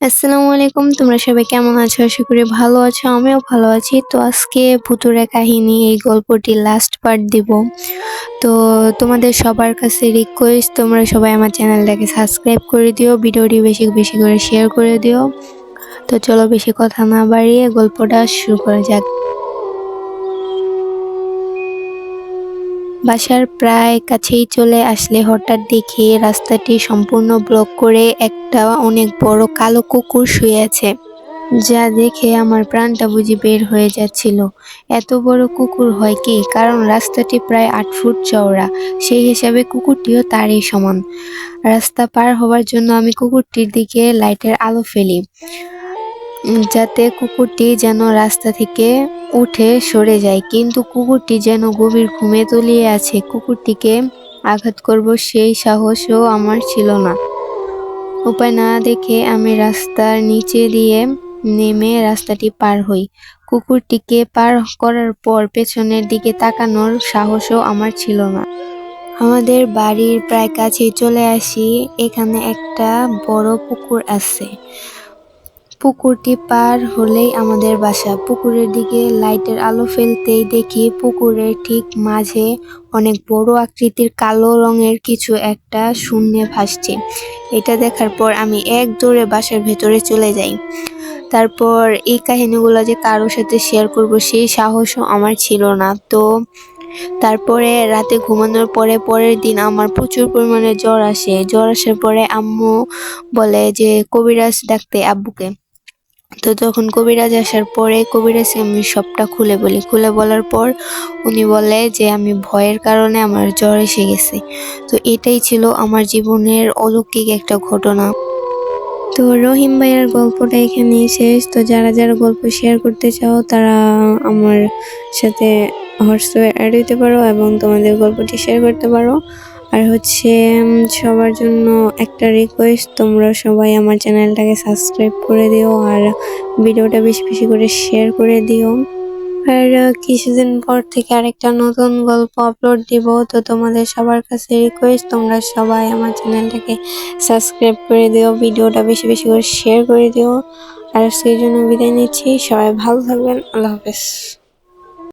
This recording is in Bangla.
আসসালামু আলাইকুম, তোমরা সবাই কেমন আছো? আশা করি ভালো আছো, আমিও ভালো আছি। তো আজকে ভুতুরে কাহিনী, এই গল্পটি লাস্ট পার্ট দিব। তো তোমাদের সবার কাছে রিকোয়েস্ট তোমরা সবাই আমার চ্যানেলটাকে সাবস্ক্রাইব করে দিও, ভিডিওটি বেশি বেশি করে শেয়ার করে দিও। তো চলো বেশি কথা না বাড়িয়ে গল্পটা শুরু করা যাক। বাসার প্রায় কাছেই চলে আসলে হঠাৎ দেখি রাস্তাটি সম্পূর্ণ ব্লক করে একটা অনেক বড় কালো কুকুর শুয়ে আছে, যা দেখে আমার প্রাণটা বুঝি বের হয়ে যাচ্ছিল। এত বড় কুকুর হয় কি? কারণ রাস্তাটি প্রায় আট ফুট চওড়া, সেই হিসাবে কুকুরটিও তারই সমান। রাস্তা পার হওয়ার জন্য আমি কুকুরটির দিকে লাইটের আলো ফেলি। যাতে কুকুরটি যেন রাস্তা থেকে উঠে সরে যায়। কিন্তু কুকুরটি যেন গভীর ঘুমে তলিয়ে আছে। কুকুরটিকে আঘাত করব সেই সাহসও আমার ছিল না। উপায় না দেখে আমি রাস্তার নিচে দিয়ে নেমে রাস্তাটি পার হই। কুকুরটিকে পার করার পর পেছনের দিকে তাকানোর সাহসও আমার ছিল না। আমাদের বাড়ির প্রায় কাছে চলে আসি। এখানে একটা বড় পুকুর আছে। পুকুরটি পার হলেই আমাদের বাসা। পুকুরের দিকে লাইটের আলো ফেলতেই দেখি পুকুরের ঠিক মাঝে অনেক বড় আকৃতির কালো রঙের কিছু একটা শূন্যে ভাসছে। এটা দেখার পর আমি এক দৌড়ে বাসার ভেতরে চলে যাই। তারপর এই কাহিনীগুলো যে কারোর সাথে শেয়ার করব সেই সাহসও আমার ছিল না। তো তারপরে রাতে ঘুমানোর পরে পরের দিন আমার প্রচুর পরিমাণে জ্বর আসে। জ্বর আসার পরে আম্মু বলে যে, কবিরাজ ডাকতে আব্বুকে। তো তখন কবিরাজ আসার পরে কবিরাজকে আমি সবটা খুলে বলি। খুলে বলার পর উনি বলে যে, আমি ভয়ের কারণে আমার জ্বর এসে গেছে। তো এটাই ছিল আমার জীবনের অলৌকিক একটা ঘটনা। তো রহিম ভাইয়ের গল্পটা এখানেই শেষ। তো যারা যারা গল্প শেয়ার করতে চাও, তারা আমার সাথে হোয়াটসঅ্যাপে অ্যাড হইতে পারো এবং তোমাদের গল্পটি শেয়ার করতে পারো। আর হচ্ছে সবার জন্য একটা রিকোয়েস্ট তোমরা সবাই আমার চ্যানেলটাকে সাবস্ক্রাইব করে দিও আর ভিডিওটা বেশি বেশি করে শেয়ার করে দিও। আর কিছুদিন পর থেকে আরেকটা নতুন গল্প আপলোড দিব, তো তোমাদের সবার কাছে রিকোয়েস্ট তোমরা সবাই আমার চ্যানেলটাকে সাবস্ক্রাইব করে দিও, ভিডিওটা বেশি বেশি করে শেয়ার করে দিও। আর সেই জন্য বিদায় নিচ্ছি, সবাই ভালো থাকবেন, আল্লাহ হাফেজ।